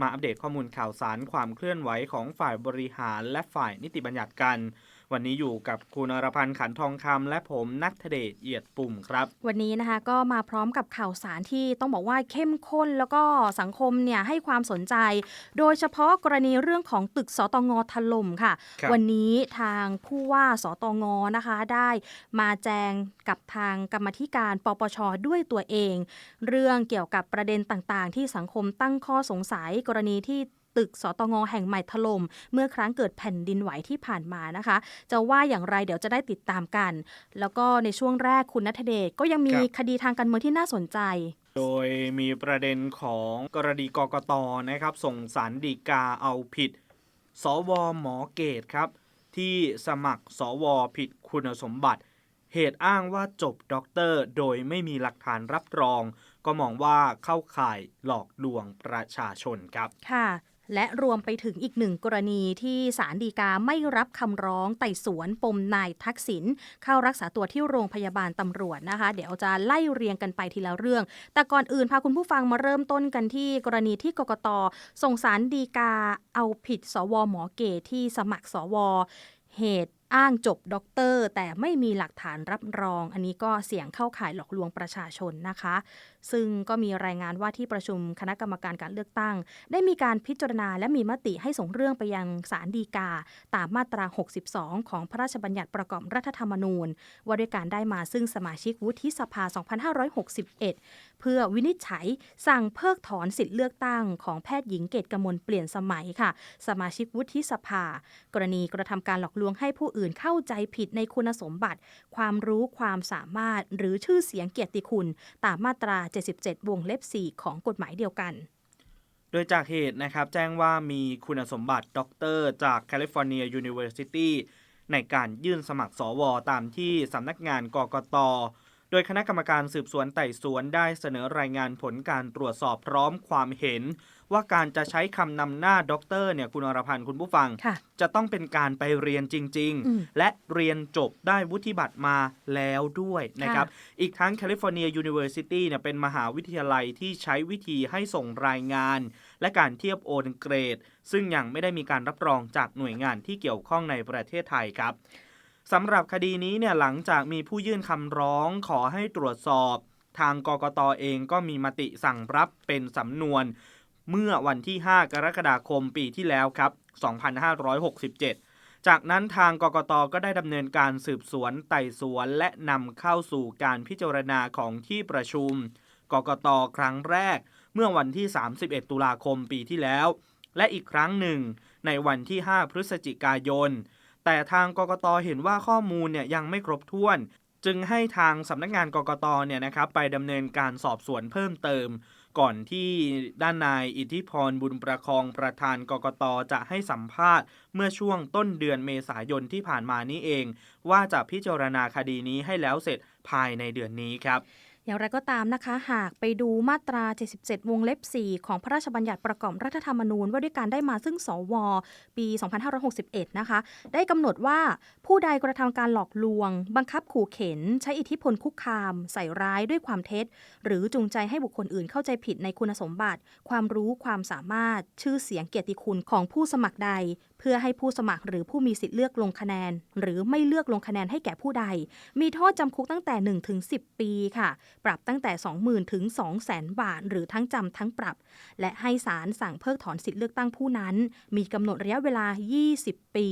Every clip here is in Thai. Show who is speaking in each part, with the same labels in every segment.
Speaker 1: มาอัปเดตข้อมูลข่าวสารความเคลื่อนไหวของฝ่ายบริหารและฝ่ายนิติบัญญัติกัน วันนี้อยู่กับคุณอรพันธ์ขันทองคำและผมนัทเดชเอียดปุ่มครับ
Speaker 2: วันนี้นะคะก็มาพร้อมกับข่าวสารที่ต้องบอกว่าเข้มข้นแล้วก็สังคมเนี่ยให้ความสนใจ โดยเฉพาะกรณีเรื่องของตึกสตงถล่มค่ะ
Speaker 1: ครับ
Speaker 2: วันนี้ทางผู้ว่าสตงนะคะได้มาแจงกับทางกรรมธิการปปชด้วยตัวเอง เรื่องเกี่ยวกับประเด็นต่างๆ ที่สังคมตั้งข้อสงสัยกรณีที่ ตึกสตงแห่งใหม่ถล่มเมื่อครั้งเกิดแผ่นดินไหวที่ผ่านมานะคะ จะว่าอย่างไรเดี๋ยวจะได้ติดตามกัน แล้วก็ในช่วงแรกคุณนัทเดชก็ยังมี
Speaker 1: ครับ
Speaker 2: คดีทางการเมืองที่น่าสนใจ
Speaker 1: โดยมีประเด็นของกรณีกกตนะครับ ส่งสารดีกาเอาผิด สวหมอเกตครับ ที่สมัครสวผิดคุณสมบัติ เหตุอ้างว่าจบด็อกเตอร์โดยไม่มีหลักฐานรับรอง ก็มองว่าเข้าข่ายหลอกลวงประชาชนครับ
Speaker 2: ค่ะ และรวมไปถึงอีกหนึ่งกรณีที่ศาลฎีกาไม่รับคำร้องไต่สวนปมนายทักษิณเข้ารักษาตัวที่โรงพยาบาลตำรวจนะคะ เดี๋ยวจะไล่เรียงกันไปทีละเรื่อง แต่ก่อนอื่นพาคุณผู้ฟังมาเริ่มต้นกันที่กรณีที่กกตส่งสารฎีกาเอาผิดสวหมอเกตที่สมัครสว เหตุอ้างจบด็อกเตอร์ แต่ไม่มีหลักฐานรับรอง อันนี้ก็เสี่ยงเข้าข่ายหลอกลวงประชาชนนะคะซึ่งก็มีรายงานว่าที่ประชุมคณะกรรมการการเลือกตั้ง ได้มีการพิจารณาและมีมติให้ส่งเรื่องไปยังศาลฎีกา ตามมาตรา 62 ของพระราชบัญญัติประกอบรัฐธรรมนูญ ว่าด้วยการได้มาซึ่งสมาชิกวุฒิสภา 2561 เพื่อวินิจฉัยสั่งเพิกถอนสิทธิเลือกตั้งของแพทย์หญิงเกตกมลเปลี่ยนสมัยค่ะ สมาชิกวุฒิสภา กรณีกระทำการหลอกลวงให้ผู้อื่นเข้าใจผิดในคุณสมบัติ ความรู้ความสามารถหรือชื่อเสียงเกียรติคุณ ตามมาตรา77 วงเล็บ 4 ของกฎหมายเดียวกัน
Speaker 1: โดยจากเหตุนะครับแจ้งว่ามีคุณสมบัติด็อกเตอร์จากแคลิฟอร์เนียยูนิเวอร์ซิตี้ในการยื่นสมัครสวตามที่สำนักงานกกตโดยคณะกรรมการสืบสวนไต่สวนได้เสนอรายงานผลการตรวจสอบพร้อมความเห็น ว่าการจะใช้คำนำหน้าด็อกเตอร์เนี่ยคุณอรพันธ์คุณผู้ฟัง
Speaker 2: ค่ะ
Speaker 1: จะต้องเป็นการไปเรียนจริง
Speaker 2: อืม
Speaker 1: ๆและเรียนจบได้วุฒิบัตรมาแล้วด้วยนะครับ อีกทั้งแคลิฟอร์เนียยูนิเวอร์ซิตี้เนี่ยเป็นมหาวิทยาลัยที่ใช้วิธีให้ส่งรายงาน และการเทียบโอนเกรด ซึ่งยังไม่ได้มีการรับรองจากหน่วยงานที่เกี่ยวข้องในประเทศไทยครับสำหรับคดีนี้เนี่ยหลังจากมีผู้ยื่นคำร้องขอให้ตรวจสอบ ทางกกตเองก็มีมติสั่งรับเป็นสำนวน เมื่อวันที่ 5 กรกฎาคมปีที่แล้วครับ 2567 จากนั้นทางกกตก็ได้ดำเนินการสืบสวนไต่สวนและนำเข้าสู่การพิจารณาของที่ประชุม กกตครั้งแรก เมื่อวันที่ 31 ตุลาคมปีที่แล้ว และอีกครั้งหนึ่ง ในวันที่ 5 พฤศจิกายน แต่ทางกกตเห็นว่าข้อมูลเนี่ยยังไม่ครบถ้วน จึงให้ทางสำนักงานกกตเนี่ยนะครับไปดำเนินการสอบสวนเพิ่มเติม ก่อนที่ด้านนายอิทธิพรบุญประคองประธานกกตจะให้สัมภาษณ์ เมื่อช่วงต้นเดือนเมษายนที่ผ่านมานี้เอง ว่าจะพิจารณาคดีนี้ให้แล้วเสร็จภายในเดือนนี้ครับ
Speaker 2: อย่างไรก็ตามนะคะ หากไปดูมาตรา 77 วงเล็บ 4 ของพระราชบัญญัติประกอบรัฐธรรมนูญว่าด้วยการได้มาซึ่งสว ปี 2561 นะคะ ได้กำหนดว่าผู้ใดกระทำการหลอกลวง บังคับขู่เข็น ใช้อิทธิพลคุกคาม ใส่ร้ายด้วยความเท็จ หรือจูงใจให้บุคคลอื่นเข้าใจผิดในคุณสมบัติ ความรู้ความสามารถ ชื่อเสียงเกียรติคุณของผู้สมัครใด เพื่อให้ผู้สมัครหรือผู้มีสิทธิ์เลือกลงคะแนน หรือไม่เลือกลงคะแนนให้แก่ผู้ใด มีโทษจำคุกตั้งแต่1ถึง10 ปีค่ะ ปรับตั้งแต่ 20,000ถึง200,000 บาท หรือทั้งจำทั้งปรับ และให้ศาลสั่งเพิกถอนสิทธิเลือกตั้งผู้นั้น มีกำหนดระยะเวลา 20 ปี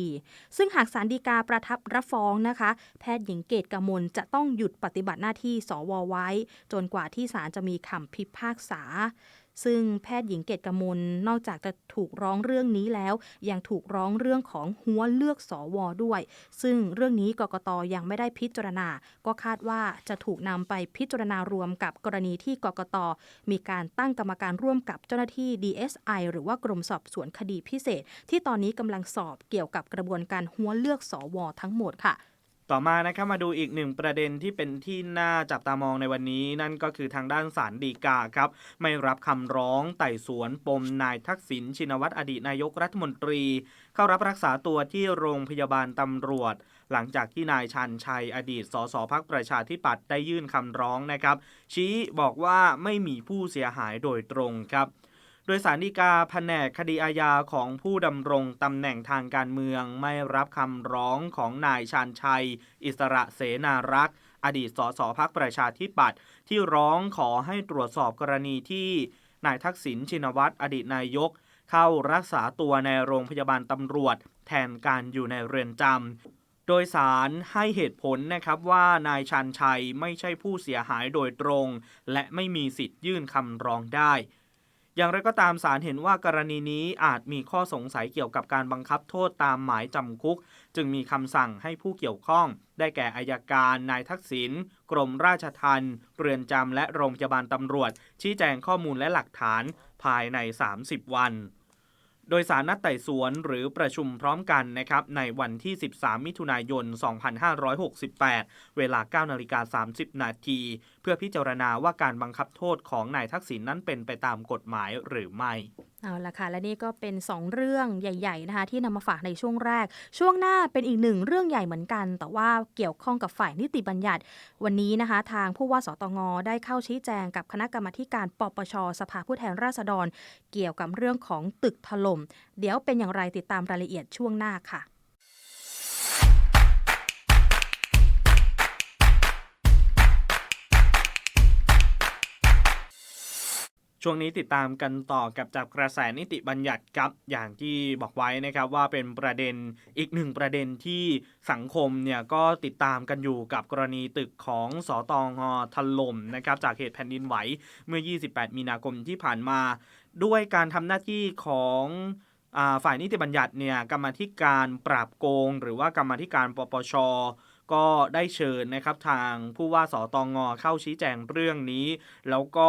Speaker 2: ซึ่งหากศาลฎีกาประทับรับฟ้องนะคะ แพทย์หญิงเกตกมลจะต้องหยุดปฏิบัติหน้าที่สวไว้ จนกว่าที่ศาลจะมีคำพิพากษา ซึ่งแพทย์หญิงเกตกมลนอกจากจะถูกร้องเรื่องนี้แล้ว ยังถูกร้องเรื่องของหัวเลือกสอวอด้วย ซึ่งเรื่องนี้กกตยังไม่ได้พิจารณา ก็คาดว่าจะถูกนำไปพิจารณารวมกับกรณีที่กกตมีการตั้งกรรมการร่วมกับเจ้าหน้าที่ DSI หรือว่ากรมสอบสวนคดีพิเศษ ที่ตอนนี้กำลังสอบเกี่ยวกับกระบวนการหัวเลือกสอวอทั้งหมดค่ะ
Speaker 1: ต่อมานะครับมาดูอีกหนึ่งประเด็นที่เป็นที่น่าจับตามองในวันนี้ นั่นก็คือทางด้านศาลฎีกาครับ ไม่รับคำร้องไต่สวนปมนายทักษิณชินวัตรอดีตนายกรัฐมนตรี เข้ารับรักษาตัวที่โรงพยาบาลตำรวจ หลังจากที่นายชันชัยอดีตสสพักประชาธิปัตย์ได้ยื่นคำร้องนะครับ ชี้บอกว่าไม่มีผู้เสียหายโดยตรงครับ โดยสารดีกาแผนกคดีอาญาของผู้ดำรงตำแหน่งทางการเมืองไม่รับคำร้องของนายชาญชัย อิสระเสนารักษ์ อดีตสสพักประชาธิปัตย์ที่ร้องขอให้ตรวจสอบกรณีที่นายทักษิณชินวัตรอดีตนายก เข้ารักษาตัวในโรงพยาบาลตำรวจ แทนการอยู่ในเรือนจำโดยสารให้เหตุผลนะครับว่านายชันชัยไม่ใช่ผู้เสียหายโดยตรง และไม่มีสิทธิ์ยื่นคำร้องได้ อย่างไรก็ตามศาลเห็นว่ากรณีนี้อาจมีข้อสงสัยเกี่ยวกับการบังคับโทษตามหมายจำคุก จึงมีคำสั่งให้ผู้เกี่ยวข้อง ได้แก่อายการ นายทักษิณกรมราชทัณฑ์เรือนจำและโรงพยาบาลตำรวจ ชี้แจงข้อมูลและหลักฐานภายใน 30 วัน โดยสารนัดไต่สวนหรือประชุมพร้อมกันนะครับในวันที่ 13 มิถุนายน 2568 เวลา 9 นาฬิกา 30 นาที เพื่อพิจารณาว่าการบังคับโทษของนายทักษิณนนั้นเป็นไปตามกฎหมายหรือไม่
Speaker 2: เอาละค่ะ และนี่ก็เป็น 2 เรื่องใหญ่ ๆ นะคะ ที่นำมาฝากในช่วงแรก ช่วงหน้าเป็นอีกหนึ่งเรื่องใหญ่เหมือนกัน แต่ว่าเกี่ยวข้องกับฝ่ายนิติบัญญัติ วันนี้นะคะ ทางผู้ว่าสตงได้เข้าชี้แจงกับคณะกรรมการปปชสภาผู้แทนราษฎร เกี่ยวกับเรื่องของตึกถล่มเดี๋ยวเป็นอย่างไรติดตามรายละเอียดช่วงหน้าค่ะ
Speaker 1: ช่วงนี้ติดตามกันต่อกับจับกระแสนิติบัญญัติครับอย่างที่บอกไว้นะครับว่าเป็นประเด็นอีกหนึ่งประเด็นที่สังคมเนี่ยก็ติดตามกันอยู่กับกรณีตึกของสอตองถล่มนะครับจากเหตุแผ่นดินไหวเมื่อ 28 มีนาคมที่ผ่านมา ด้วยการทำหน้าที่ของอฝ่ายนิติบัญญัติเนี่ยกรรมธิการปราบโกง หรือว่ากรรมธิการปปชก็ได้เชิญนะครับทางผู้ว่าสตองเข้าชี้แจงเรื่องนี้ แล้วก็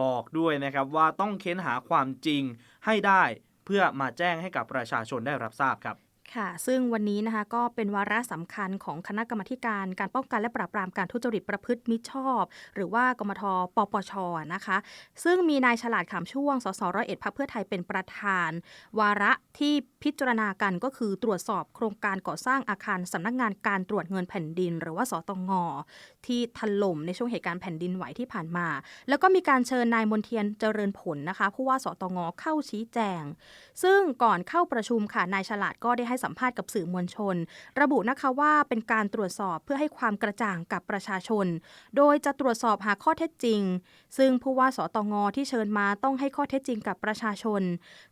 Speaker 1: บอกด้วยนะครับว่าต้องเค้นหาความจริงให้ได้เพื่อมาแจ้งให้กับประชาชนได้รับทราบครับ
Speaker 2: ค่ะ ซึ่งวันนี้นะคะก็เป็นวาระสำคัญของคณะกรรมการการป้องกันและปราบปรามการทุจริตประพฤติมิชอบ หรือว่ากมทปปชนะคะ ซึ่งมีนายฉลาดขำช่วงสสร้อยเอ็ดพักเพื่อไทยเป็นประธาน วาระที่ พิจารณากันก็คือตรวจสอบโครงการก่อสร้างอาคารสำนักงานการตรวจเงินแผ่นดิน หรือว่าสตงที่ถล่มในช่วงเหตุการณ์แผ่นดินไหวที่ผ่านมา แล้วก็มีการเชิญนายมนเทียนเจริญผลนะคะผู้ว่าสตงเข้าชี้แจง ซึ่งก่อนเข้าประชุมค่ะนายฉลาดก็ได้ให้สัมภาษณ์กับสื่อมวลชน ระบุนะคะว่าเป็นการตรวจสอบเพื่อให้ความกระจ่างกับประชาชน โดยจะตรวจสอบหาข้อเท็จจริง ซึ่งผู้ว่าสตงที่เชิญมาต้องให้ข้อเท็จจริงกับประชาชน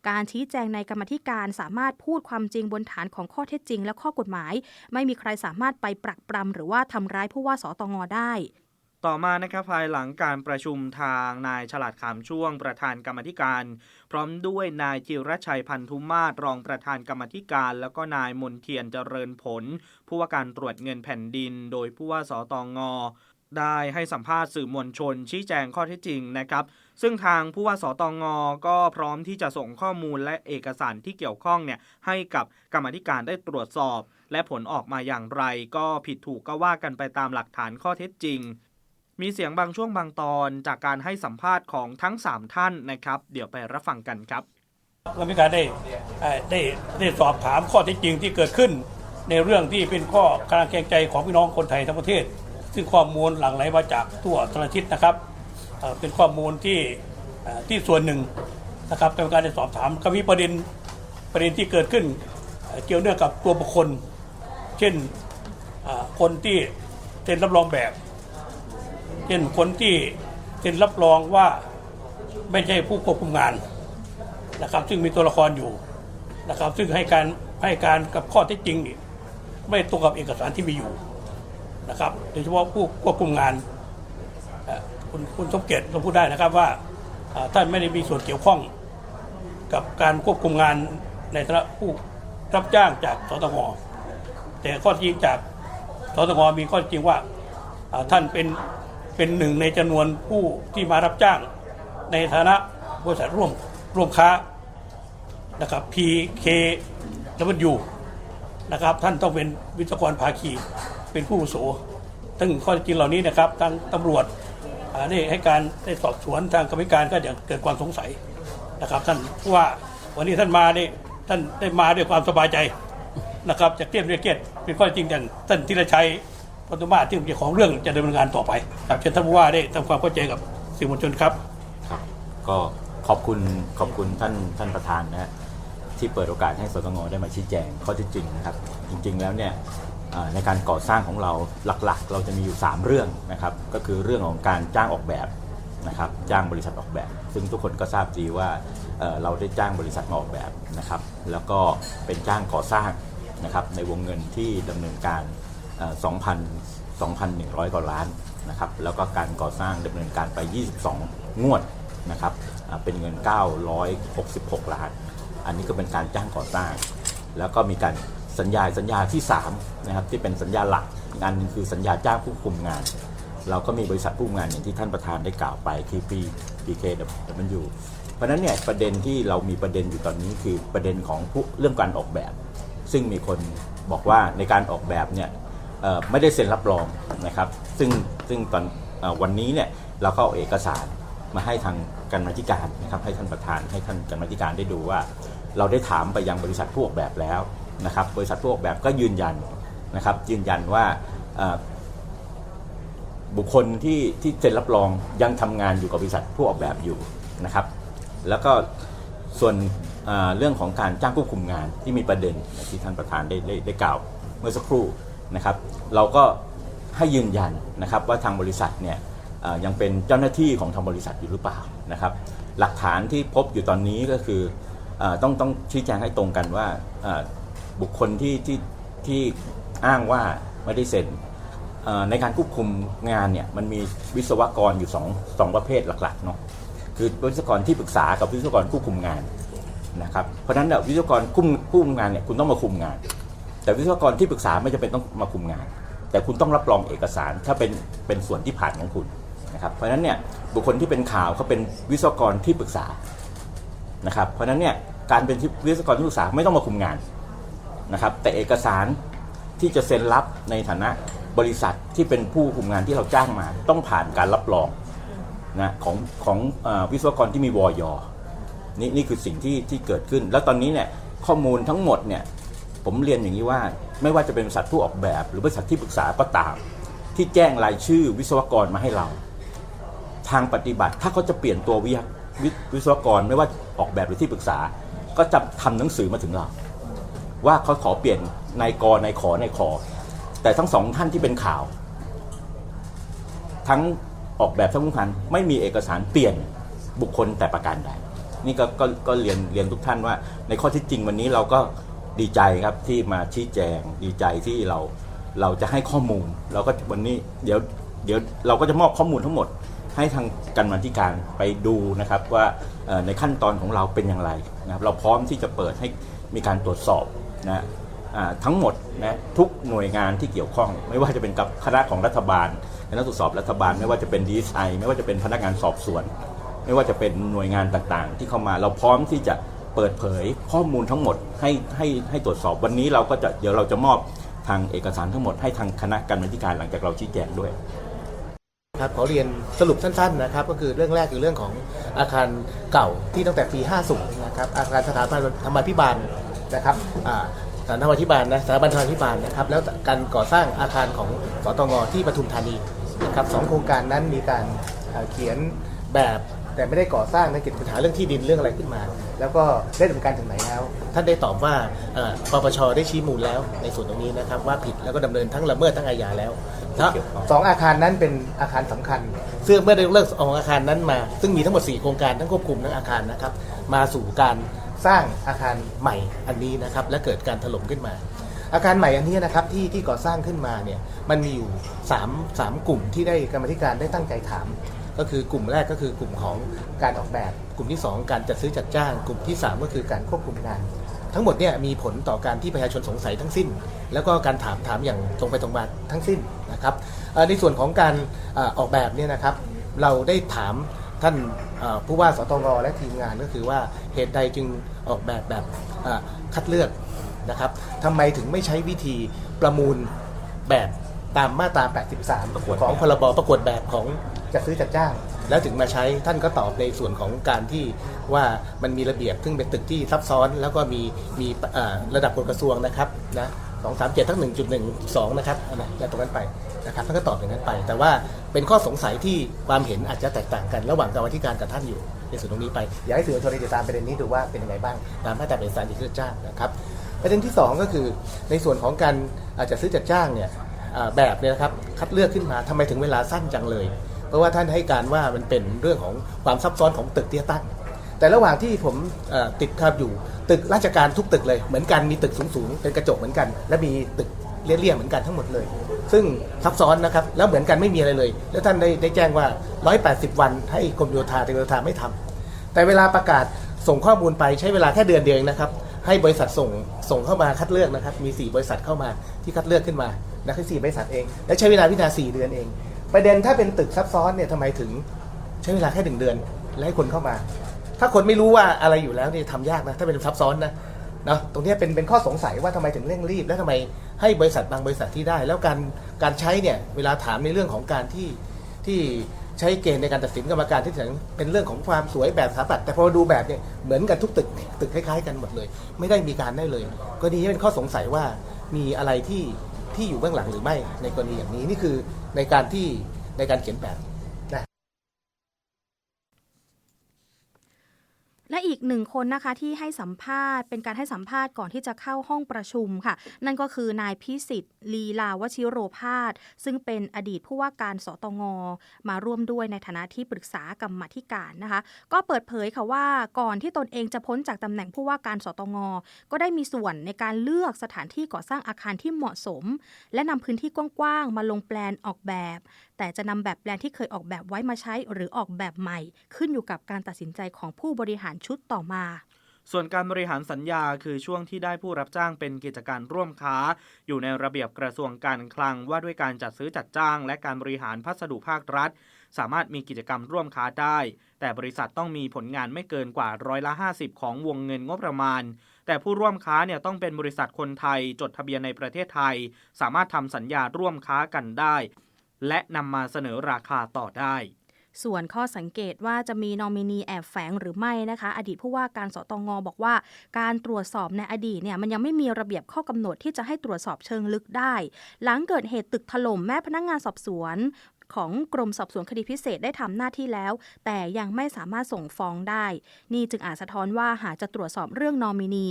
Speaker 2: การชี้แจงในกรรมธิการสามารถพูดความจริงบนฐานของข้อเท็จจริง และข้อกฎหมาย ไม่มีใครสามารถไปปรักปรำหรือว่าทำร้ายผู้ว่าสตงได้
Speaker 1: ต่อมานะครับภายหลังการประชุมทางนายฉลาดขามช่วงประธานกรรมธิการ พร้อมด้วยนายจิรชัยพันธุมาตรรองประธานกรรมธิการ แล้วก็นายมนเทียนเจริญผล ผู้ว่าการตรวจเงินแผ่นดิน โดยผู้ว่าสตงได้ให้สัมภาษณ์สื่อมวลชนชี้แจงข้อเท็จจริงนะครับ ซึ่งทางผู้ว่าสตงก็พร้อมที่จะส่งข้อมูลและเอกสารที่เกี่ยวข้องเนี่ยให้กับกรรมธิการได้ตรวจสอบ และผลออกมาอย่างไร ก็ผิดถูกก็ว่ากันไปตามหลักฐานข้อเท็จจริง มีเสียงบางช่วงบางตอนจากการให้สัมภาษณ์ของทั้ง 3 ท่านนะครับ เดี๋ยวไปรับฟังกันครับ
Speaker 3: เรามีการได้ได้ได้สอบถามข้อเท็จจริงที่เกิดขึ้น ในเรื่องที่เป็นข้อคลางแคลงใจของพี่น้องคนไทยทั้งประเทศ ซึ่งข้อมูลหลั่งไหลมาจากทั่วทั้งทิศนะครับ เป็นข้อมูลที่ที่ส่วนหนึ่งนะครับเป็นการได้สอบถามก็มีประเด็นประเด็นที่เกิดขึ้นเกี่ยวเนื่องกับตัวบุคคล เช่นคนที่เซ็นรับรองแบบ เช่นคนที่เซ็นรับรองว่าไม่ใช่ผู้ควบคุมงานนะครับ ซึ่งมีตัวละครอยู่นะครับ ซึ่งให้การให้การกับข้อเท็จจริง ไม่ตรงกับเอกสารที่มีอยู่นะครับ โดยเฉพาะผู้ควบคุมงาน คุณคุณสมเกติเราพูดได้นะครับว่าท่านไม่ได้มีส่วนเกี่ยวข้องกับการควบคุมงานในฐานะผู้รับจ้างจากสตงแต่ข้อจริงจากสตงมีข้อจริงว่าท่านเป็นเป็นหนึ่งในจำนวนผู้ที่มารับจ้าง ในฐานะบริษัทร่วมร่วมค้านะครับ PKW นะครับท่านต้องเป็นวิศวกรภาคีเป็นผู้อาวุโสซึ่งข้อจจริงเหล่านี้นะครับทางตำรวจ อ่าได้ให้การได้สอบสวนทางกรรมการก็อย่างเกิดความสงสัยนะครับ ท่านผู้ว่าวันนี้ท่านมาได้ท่านได้มาด้วยความสบายใจนะครับจากเทียบเรียกเกียรติเป็นข้อจริงกันท่านธีรชัยพัตุมาที่เป็นเจ้าของเรื่องจะดำเนินงานต่อไปครับเชิญท่านผู้ว่าได้ทำความเข้าใจกับสื่อมวลชนครับ
Speaker 4: ครับ ก็ขอบคุณขอบคุณท่านท่านประธานนะที่เปิดโอกาสให้สตงได้มาชี้แจงข้อเที่จริงนะครับ จริง ๆ แล้วเนี่ย ในการก่อสร้างของเราหลักๆ เราจะมีอยู่ 3 เรื่องนะครับ ก็คือเรื่องของการจ้างออกแบบนะครับจ้างบริษัทออกแบบ ซึ่งทุกคนก็ทราบดีว่าเราได้จ้างบริษัทมาออกแบบนะครับ แล้วก็เป็นจ้างก่อสร้างนะครับในวงเงินที่ดำเนินการเอ่อ2,000 2,100 กว่าล้านนะครับแล้วก็การก่อสร้างดำเนินการไป 22 งวดนะครับเป็นเงิน 966 ล้าน อันนี้ก็เป็นการจ้างก่อสร้าง แล้วก็มีการ สัญญาสัญญาที่3นะครับที่เป็นสัญญาหลักอีกอันหนึงคือสัญญาจ้างผู้คุมงาน เราก็มีบริษัทผู้คุมงานอย่างที่ท่านประธานได้กล่าวไปคือ P PKW เพราะนั้นเนี่ยประเด็นที่เรามีประเด็นอยู่ตอนนี้คือประเด็นของผู้เรื่องการออกแบบ ซึ่งมีคนบอกว่าในการออกแบบเนี่ยไม่ได้เซ็นรับรองนะครับ ซึ่งซึ่งตอนอวันนี้เนี่ยเราก็เอาเอกสารมาให้ทางกรรมาธิการนะครับให้ท่านประธานให้ท่านกรรมาธิการได้ดูว่า เราได้ถามไปยังบริษัทผู้ออกแบบแล้ว นะครับบริษัทผู้ออกแบบก็ยืนยันนะครับยืนยันว่าบุคคลที่ที่เซ็นรับรองยังทำงานอยู่กับบริษัทผู้ออกแบบอยู่นะครับ แล้วก็ส่วนเรื่องของการจ้างควบคุมงานที่มีประเด็นที่ท่านประธานได้ได้ได้กล่าวเมื่อสักครู่นะครับ เราก็ให้ยืนยันนะครับว่าทางบริษัทเนี่ยยังเป็นเจ้าหน้าที่ของทางบริษัทอยู่หรือเปล่านะครับ หลักฐานที่พบอยู่ตอนนี้ก็คืออต้องต้องชี้แจงให้ตรงกันว่า บุคคลที่ที่ที่อ้างว่าไม่ได้เซ็นในการควบคุมงานเนี่ยมันมีวิศวกรอยู่สองสองประเภทหลักๆเนาะคือวิศวกรที่ปรึกษากับวิศวกรผู้คุมงานนะครับเพราะฉะนั้นเนี่ยวิศวกรคุมคุมงานเนี่ยคุณต้องมาคุมงาน แต่วิศวกรที่ปรึกษาไม่จำเป็นต้องมาคุมงาน แต่คุณต้องรับรองเอกสารถ้าเป็นเป็นส่วนที่ผ่านของคุณนะครับเพราะฉะนั้นเนี่ยบุคคลที่เป็นข่าวเขาเป็นวิศวกรที่ปรึกษานะครับเพราะฉะนั้นเนี่ยการเป็นวิศวกรที่ปรึกษาไม่ต้องมาคุมงาน นะครับแต่เอกสารที่จะเซ็นรับในฐานะบริษัทที่เป็นผู้คุมงานที่เราจ้างมา ต้องผ่านการรับรองนะของของอวิศวกรที่มีวอยนี่นี่คือสิ่งที่ที่เกิดขึ้น แล้วตอนนี้เนี่ยข้อมูลทั้งหมดเนี่ยผมเรียนอย่างนี้ว่าไม่ว่าจะเป็นบริษัทผู้ออกแบบ หรือบริษัทที่ปรึกษาก็ตาม ที่แจ้งรายชื่อวิศวกรมาให้เรา ทางปฏิบัติถ้าเขาจะเปลี่ยนตัววิทยวิวิศวกรไม่ว่าออกแบบหรือที่ปรึกษา ก็จะทำหนังสือมาถึงเรา ว่าเขาขอเปลี่ยนนายกนายขอนายขอ แต่ทั้งสองท่านที่เป็นข่าว ทั้งออกแบบทั้งผู้พันไม่มีเอกสารเปลี่ยนบุคคลแต่ประการใดนี่ก็ก็ก็เรียนเรียนทุกท่านว่า ในข้อที่จริงวันนี้เราก็ดีใจครับที่มาชี้แจงดีใจที่เราเราจะให้ข้อมูลเราก็วันนี้เดี๋ยวเดี๋ยวเราก็จะมอบข้อมูลทั้งหมด ให้ทางกันมาธิการไปดูนะครับว่าในขั้นตอนของเราเป็นอย่างไรนะครับเราพร้อมที่จะเปิดให้มีการตรวจสอบ นะทั้งหมดนะทุกหน่วยงานที่เกี่ยวข้อง ไม่ว่าจะเป็นกับคณะของรัฐบาลคณะตรวจสอบรัฐบาล ไม่ว่าจะเป็นดีไอไม่ว่าจะเป็นพนักงานสอบสวน ไม่ว่าจะเป็นหน่วยงานต่างๆ ที่เข้ามาเราพร้อมที่จะเปิดเผยข้อมูลทั้งหมดให้ให้ให้ตรวจสอบวันนี้เราก็จะเดี๋ยวเราจะมอบทางเอกสารทั้งหมดให้ทางคณะกรรมการหลังจากเราชี้แจงด้วย
Speaker 5: ครับขอเรียนสรุปสั้นๆนะครับก็คือเรื่องแรกคือเรื่องของอาคารเก่าที่ตั้งแต่ปี 50 นะครับอาคารสถาบันธรรมาภิบาล นะครับอ่าสถานธรรมาภิบาลนะสถาบันธรรมาภิบาลนะครับแล้วการก่อสร้างอาคารของสตงที่ปทุมธานีนะครับสองโครงการนั้นมีการอ่าเขียนแบบแต่ไม่ได้ก่อสร้างในเกิดปัญหาเรื่องที่ดินเรื่องอะไรขึ้นมา แล้วก็ได้ดำเนินการถึงไหนแล้ว ท่านได้ตอบว่าเอ่อปปชได้ชี้มูลแล้วในส่วนตรงนี้นะครับว่าผิดแล้วก็ดำเนินทั้งละเมิดทั้งอาญาแล้ว
Speaker 4: เกี่ยวข้อง
Speaker 5: สองอาคารนั้นเป็นอาคารสำคัญ ซึ่งเมื่อได้เลิกเอาอาคารนั้นมา ซึ่งมีทั้งหมด 4 โครงการทั้งควบคุมทั้งอาคารนะครับมาสู่การ สร้างอาคารใหม่อันนี้นะครับและเกิดการถล่มขึ้นมา อาคารใหม่อันนี้นะครับที่ที่ก่อสร้างขึ้นมาเนี่ยมันมีอยู่3 3กลุ่มที่ได้กรรมธิการได้ตั้งใจถาม ก็คือกลุ่มแรกก็คือกลุ่มของการออกแบบ กลุ่มที่ 2 การจัดซื้อจัดจ้าง กลุ่มที่ 3 ก็คือการควบคุมงาน ทั้งหมดเนี่ยมีผลต่อการที่ประชาชนสงสัยทั้งสิ้น แล้วก็การถามถามอย่างตรงไปตรงมาทั้งสิ้นนะครับในส่วนของการออกแบบเนี่ยนะครับเราได้ถาม ท่านเอ่อผู้ว่าสตงและทีมงานก็คือว่าเหตุใดจึงออกแบบแบบเอ่อคัดเลือกนะครับทำไมถึงไม่ใช้วิธีประมูลแบบตามมาตรา
Speaker 4: ประกวด
Speaker 5: 83 ของ
Speaker 4: แบบ
Speaker 5: พรบประกวดแบบของจัดซื้อจัดจ้าง แล้วถึงมาใช้ท่านก็ตอบในส่วนของการที่ว่ามันมีระเบียบซึ่งเป็นตึกที่ซับซ้อน แล้วก็มีมีเอ่อระดับกฎกระทรวงนะครับนะสองสามเจ็ดทั้งหนึ่งจุดหนึ่งสองนะครับอันนะแล้วตรงนั้นไป นะครับท่านก็ตอบอย่างนั้นไป แต่ว่าเป็นข้อสงสัยที่ความเห็นอาจจะแตกต่างกัน ระหว่างกรรมธิการกับท่านอยู่ในส่วนตรงนี้ไปอยากให้สื่อมวลชนได้ติดตามประเด็นนี้ดูว่าเป็นยังไงบ้างตามมาตราเป็นสารจัดซื้องจ้างนะครับประเด็นที่ 2 ก็คือในส่วนของการอาจัดซื้อจัดจ้างเนี่ยแบบเนี่ยนะครับคัดเลือกขึ้นมาทำไมถึงเวลาสั้นจังเลย เพราะว่าท่านให้การว่ามันเป็นเรื่องของความซับซ้อนของตึกที่ตั้ง แต่ระหว่างที่ผมติดครับอยู่ตึกราชการทุกตึกเลยเหมือนกันมีตึกสูงๆเป็นกระจกเหมือนกัน และมีตึก เลี่ยๆเหมือนกันทั้งหมดเลย ซึ่งซับซ้อนนะครับแล้วเหมือนกันไม่มีอะไรเลย แล้วท่านได้ได้แจ้งว่า 180 วันให้กรมโยธาแต่กรมโยธาไม่ทำแต่เวลาประกาศส่งข้อมูลไปใช้เวลาแค่เดือนเดียวเองนะครับให้บริษัทส่งส่งเข้ามาคัดเลือกนะครับ มี 4 บริษัทเข้ามาที่คัดเลือกขึ้นมานะคือ4บริษัทเอง และใช้เวลาพิจารณา4เดือนเอง ประเด็นถ้าเป็นตึกซับซ้อนเนี่ยทำไมถึงใช้เวลาแค่หนึ่งเดือน และให้คนเข้ามา ถ้าคนไม่รู้ว่าอะไรอยู่แล้วเนี่ยทำยากนะถ้าเป็นซับซ้อนนะ นาะตรงนี้เป็นเป็นข้อสงสัยว่าทำไมถึงเร่งรีบ และทำไมให้บริษัทบางบริษัทที่ได้ แล้วการการใช้เนี่ยเวลาถามในเรื่องของการที่ที่ใช้เกณฑ์ในการตัดสินกรรมการที่ถึงเป็นเรื่องของความสวยแบบสถาปัตย์แต่พอดูแบบเนี่ยเหมือนกันทุกตึกตึกคล้ายๆกันหมดเลย ไม่ได้มีการได้เลยกรณีนี้เป็นข้อสงสัยว่ามีอะไรที่ที่อยู่เบื้องหลังหรือไม่ในกรณีอย่างนี้นี่คือในการที่ในการเขียนแบบนะ
Speaker 2: และอีกหนึ่งคนนะคะที่ให้สัมภาษณ์เป็นการให้สัมภาษณ์ก่อนที่จะเข้าห้องประชุมค่ะ นั่นก็คือนายพิสิทธิ์ ลีลาวชิโรพาสซึ่งเป็นอดีตผู้ว่าการสตงมาร่วมด้วยในฐานะที่ปรึกษากรรมธิการนะคะ ก็เปิดเผยค่ะว่าก่อนที่ตนเองจะพ้นจากตำแหน่งผู้ว่าการสตงก็ได้มีส่วนในการเลือกสถานที่ก่อสร้างอาคารที่เหมาะสม และนำพื้นที่กว้างๆมาลงแปลนออกแบบ แต่จะนำแบบแปลนที่เคยออกแบบไว้มาใช้หรือออกแบบใหม่ ขึ้นอยู่กับการตัดสินใจของผู้บริหารชุดต่อมา
Speaker 1: ส่วนการบริหารสัญญาคือช่วงที่ได้ผู้รับจ้างเป็นกิจการร่วมค้า อยู่ในระเบียบกระทรวงการคลังว่าด้วยการจัดซื้อจัดจ้าง และการบริหารพัสดุภาครัฐ สามารถมีกิจกรรมร่วมค้าได้ แต่บริษัทต้องมีผลงานไม่เกินกว่าร้อยละ 50 ของวงเงินงบประมาณ แต่ผู้ร่วมค้าเนี่ยต้องเป็นบริษัทคนไทย จดทะเบียนในประเทศไทย สามารถทำสัญญาร่วมค้ากันได้ และนำมาเสนอราคาต่อได้
Speaker 2: ส่วนข้อสังเกตว่าจะมีนอมินีแอบแฝงหรือไม่นะคะ อดีตผู้ว่าการสตงบอกว่า การตรวจสอบในอดีตเนี่ยมันยังไม่มีระเบียบข้อกำหนดที่จะให้ตรวจสอบเชิงลึกได้ หลังเกิดเหตุตึกถล่มแม่พนักงานสอบสวนของกรมสอบสวนคดีพิเศษได้ทำหน้าที่แล้ว แต่ยังไม่สามารถส่งฟ้องได้ นี่จึงอาจสะท้อนว่าหากจะตรวจสอบเรื่องนอมินี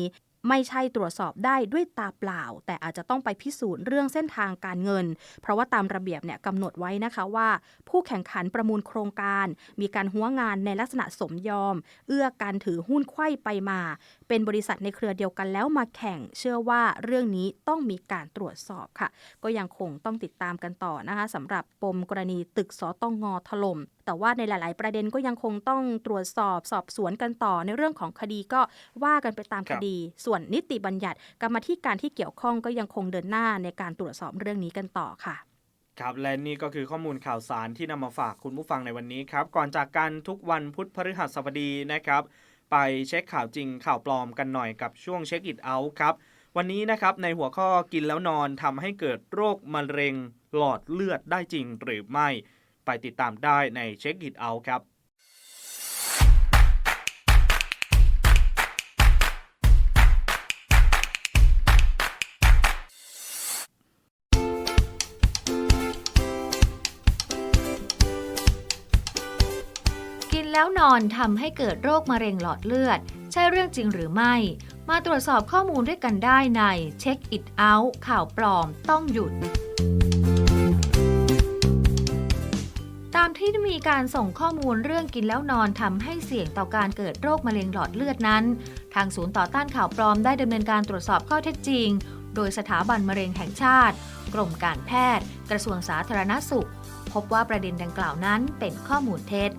Speaker 2: ไม่ใช่ตรวจสอบได้ด้วยตาเปล่า แต่อาจจะต้องไปพิสูจน์เรื่องเส้นทางการเงิน เพราะว่าตามระเบียบเนี่ยกำหนดไว้นะคะว่า ผู้แข่งขันประมูลโครงการ มีการหัวงานในลักษณะสมยอม เอื้อการถือหุ้นไข้ไปมา เป็นบริษัทในเครือเดียวกันแล้วมาแข่ง เชื่อว่าเรื่องนี้ต้องมีการตรวจสอบค่ะ ก็ยังคงต้องติดตามกันต่อนะคะสำหรับปมกรณีตึกสตงถล่มแต่ว่าในหลาย ๆ ประเด็นก็ยังคงต้องตรวจสอบสอบสวนกันต่อในเรื่องของคดีก็ว่ากันไปตาม
Speaker 1: ค
Speaker 2: ครับดี ส่วนนิติบัญญัติกรรมาธิการที่เกี่ยวข้องก็ยังคงเดินหน้าในการตรวจสอบเรื่องนี้กันต่อค่ะ
Speaker 1: ครับและนี่ก็คือข้อมูลข่าวสารที่นำมาฝากคุณผู้ฟังในวันนี้ครับก่อนจากกันทุกวันพุธพฤหัสบดีนะครับ ไปเช็คข่าวจริงข่าวปลอมกันหน่อยกับช่วงเช็คอิ t เอาท์ครับวันนี้นะครับในหัวข้อกินแล้วนอนทำให้เกิดโรคมะเร็งหลอดเลือดได้จริงหรือไม่ ไปติดตามได้ในเช็คอิ t เอาท์ครับ
Speaker 6: กินแล้วนอนทำให้เกิดโรคมะเร็งหลอดเลือด ใช่เรื่องจริงหรือไม่ มาตรวจสอบข้อมูลด้วยกันได้ในเช็คอิ t เอาท์ข่าวปลอมต้องหยุด ที่มีการส่งข้อมูลเรื่องกินแล้วนอนทำให้เสี่ยงต่อการเกิดโรคมะเร็งหลอดเลือดนั้น ทางศูนย์ต่อต้านข่าวปลอมได้ดำเนินการตรวจสอบข้อเท็จจริง โดยสถาบันมะเร็งแห่งชาติ กรมการแพทย์ กระทรวงสาธารณสุข พบว่าประเด็นดังกล่าวนั้นเป็นข้อมูลเท็จ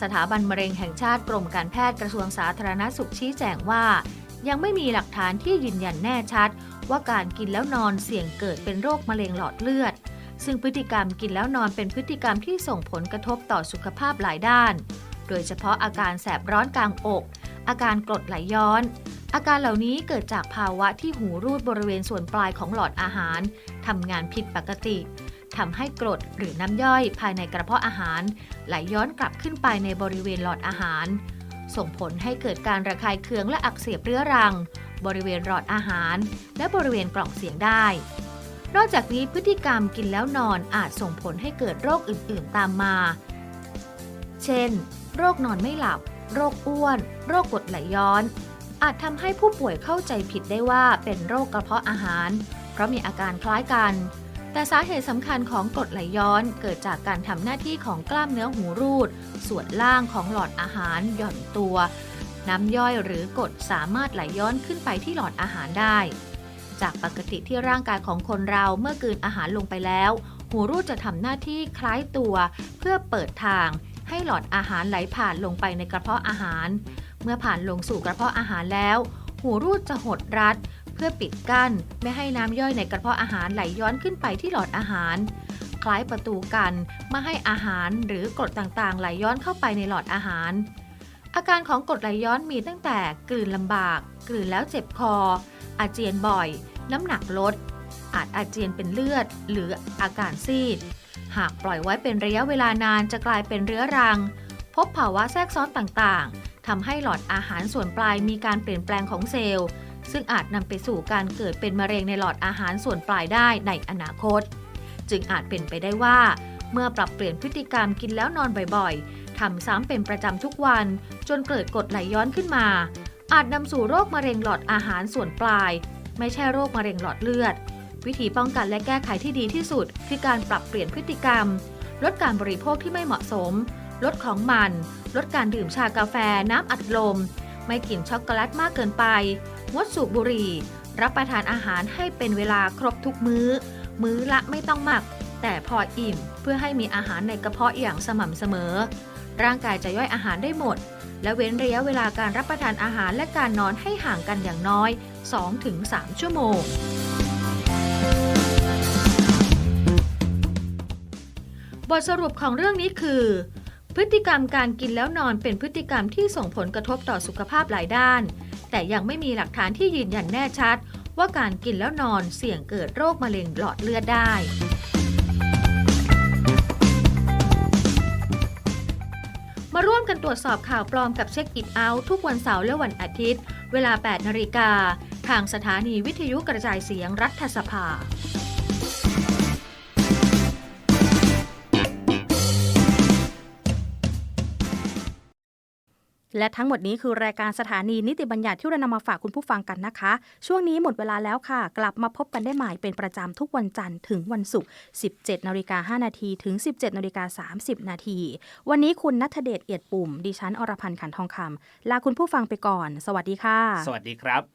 Speaker 6: สถาบันมะเร็งแห่งชาติกรมการแพทย์กระทรวงสาธารณสุขชี้แจงว่า ยังไม่มีหลักฐานที่ยืนยันแน่ชัด ว่าการกินแล้วนอนเสี่ยงเกิดเป็นโรคมะเร็งหลอดเลือด ซึ่งพฤติกรรมกินแล้วนอนเป็นพฤติกรรมที่ส่งผลกระทบต่อสุขภาพหลายด้าน โดยเฉพาะอาการแสบร้อนกลางอก อาการกรดไหลย้อน อาการเหล่านี้เกิดจากภาวะที่หูรูดบริเวณส่วนปลายของหลอดอาหารทำงานผิดปกติทำให้กรดหรือน้ำย่อยภายในกระเพาะอาหาร ไหลย้อนกลับขึ้นไปในบริเวณหลอดอาหาร ส่งผลให้เกิดการระคายเคืองและอักเสบเรื้อรัง บริเวณหลอดอาหาร และบริเวณกล่องเสียงได้ นอกจากนี้พฤติกรรมกินแล้วนอนอาจส่งผลให้เกิดโรคอื่น ๆ ตามมา เช่น โรคนอนไม่หลับ โรคอ้วน โรคกรดไหลย้อน อาจทำให้ผู้ป่วยเข้าใจผิดได้ว่าเป็นโรคกระเพาะอาหาร เพราะมีอาการคล้ายกัน แต่สาเหตุสำคัญของกรดไหลย้อนเกิดจากการทำหน้าที่ของกล้ามเนื้อหูรูด ส่วนล่างของหลอดอาหารหย่อนตัว น้ำย่อยหรือกรดสามารถไหลย้อนขึ้นไปที่หลอดอาหารได้ จากปกติที่ร่างกายของคนเราเมื่อกืนอาหารลงไปแล้ว หูรูดจะทำหน้าที่คล้ายตัวเพื่อเปิดทาง ให้หลอดอาหารไหลผ่านลงไปในกระเพาะอาหาร เมื่อผ่านลงสู่กระเพาะอาหารแล้ว หูรูดจะหดรัด เพื่อปิดกั้น ไม่ให้น้ำย่อยในกระเพาะอาหารไหลย้อนขึ้นไปที่หลอดอาหาร คล้ายประตูกันไม่ให้อาหารหรือกรดต่างๆ ไหลย้อนเข้าไปในหลอดอาหารอาการของกรดไหลย้อนมีตั้งแต่กลืนลำบาก กลืนแล้วเจ็บคอ อาเจียนบ่อย น้ำหนักลด อาจอาเจียนเป็นเลือด หรืออาการซีด หากปล่อยไว้เป็นระยะเวลานานจะกลายเป็นเรื้อรัง พบภาวะแทรกซ้อนต่างๆทำให้หลอดอาหารส่วนปลายมีการเปลี่ยนแปลงของเซลล์ ซึ่งอาจนำไปสู่การเกิดเป็นมะเร็งในหลอดอาหารส่วนปลายได้ในอนาคต จึงอาจเป็นไปได้ว่า เมื่อปรับเปลี่ยนพฤติกรรมกินแล้วนอนบ่อยๆทำซ้ำเป็นประจำทุกวัน จนเกิดกรดไหลย้อนขึ้นมาอาจนำสู่โรคมะเร็งหลอดอาหารส่วนปลาย ไม่ใช่โรคมะเร็งหลอดเลือด วิธีป้องกันและแก้ไขที่ดีที่สุด คือการปรับเปลี่ยนพฤติกรรม ลดการบริโภคที่ไม่เหมาะสม ลดของมัน ลดการดื่มชากาแฟ น้ำอัดลม ไม่กินช็อกโกแลตมากเกินไป งดสูบบุหรี่ รับประทานอาหารให้เป็นเวลาครบทุกมื้อ มื้อละไม่ต้องมากแต่พออิ่มเพื่อให้มีอาหารในกระเพาะอย่างสม่ำเสมอ ร่างกายจะย่อยอาหารได้หมด และเว้นระยะเวลาการรับประทานอาหารและการนอนให้ห่างกันอย่างน้อย 2-3 ชั่วโมง บทสรุปของเรื่องนี้คือ พฤติกรรมการกินแล้วนอนเป็นพฤติกรรมที่ส่งผลกระทบต่อสุขภาพหลายด้าน แต่ยังไม่มีหลักฐานที่ยืนยันแน่ชัด ว่าการกินแล้วนอนเสี่ยงเกิดโรคมะเร็งหลอดเลือดได้มาร่วมกันตรวจสอบข่าวปลอมกับเช็คอิทเอาท์ทุกวันเสาร์และวันอาทิตย์ เวลา 8 นาฬิกา ทางสถานีวิทยุกระจายเสียงรัฐสภา
Speaker 2: และทั้งหมดนี้คือรายการสถานีนิติบัญญัติที่เรานำมาฝากคุณผู้ฟังกันนะคะ ช่วงนี้หมดเวลาแล้วค่ะ กลับมาพบกันได้ใหม่เป็นประจำทุกวันจันทร์ถึงวันศุกร์ 17นาฬิกา5นาทีถึง 17นาฬิกา30นาทีวันนี้คุณนัทเดชเอียดปุ่ม ดิฉันอรพันธ์ขันทองคำลาคุณผู้ฟังไปก่อน สวัสดีค่ะ
Speaker 1: สวัสดีครับ